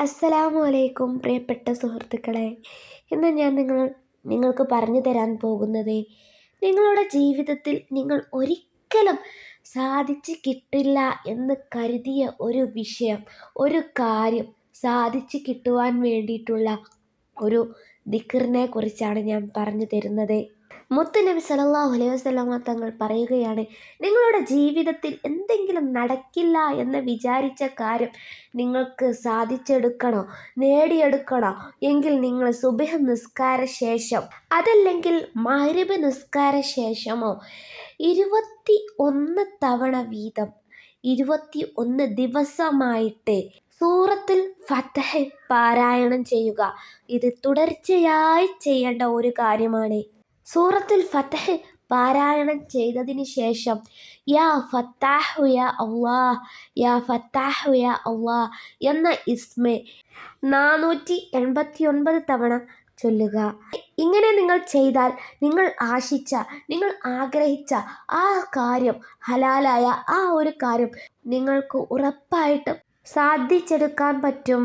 അസ്സലാമു അലൈക്കും പ്രിയപ്പെട്ട സുഹൃത്തുക്കളെ. ഇന്ന് ഞാൻ നിങ്ങൾ നിങ്ങൾക്ക് പറഞ്ഞു തരാൻ പോകുന്നത് നിങ്ങളുടെ ജീവിതത്തിൽ നിങ്ങൾ ഒരിക്കലും സാധിച്ചു കിട്ടില്ല എന്ന് കരുതിയ ഒരു വിഷയം ഒരു കാര്യം സാധിച്ചു കിട്ടുവാൻ വേണ്ടിയിട്ടുള്ള ഒരു ദിക്കറിനെ കുറിച്ചാണ് ഞാൻ പറഞ്ഞു തരുന്നത്. മുത്തുനബി സല്ലല്ലാഹു അലൈഹി വസ്ലാമ തങ്ങൾ പറയുകയാണ് നിങ്ങളുടെ ജീവിതത്തിൽ എന്തെങ്കിലും നടക്കില്ല എന്ന് വിചാരിച്ച കാര്യം നിങ്ങൾക്ക് സാധിച്ചെടുക്കണോ? നേടിയെടുക്കണോ? എങ്കിൽ നിങ്ങൾ സുബഹ നിസ്കാര ശേഷം അതല്ലെങ്കിൽ മരുബ് നിസ്കാര ശേഷമോ? ഇരുപത്തി ഒന്ന് തവണ വീതം ഇരുപത്തി ഒന്ന് ദിവസമായിട്ട് സൂറത്തിൽ ഫത്തഹ് പാരായണം ചെയ്യുക. ഇത് തുടർച്ചയായി ചെയ്യേണ്ട ഒരു കാര്യമാണ്. സൂറത്തുൽ ഫത്തഹ് പാരായണം ചെയ്തതിന് ശേഷം യാ ഫത്താഹു യാ അള്ളാഹ് യാ ഫത്താഹു യാ അള്ളാഹ് എന്ന ഇസ്മെ നാനൂറ്റി എൺപത്തി ഒൻപത് തവണ ചൊല്ലുക. ഇങ്ങനെ നിങ്ങൾ ചെയ്താൽ നിങ്ങൾ ആശിച്ച നിങ്ങൾ ആഗ്രഹിച്ച ആ കാര്യം ഹലാലായ ആ ഒരു കാര്യം നിങ്ങൾക്ക് ഉറപ്പായിട്ടും സാധിച്ചെടുക്കാൻ പറ്റും.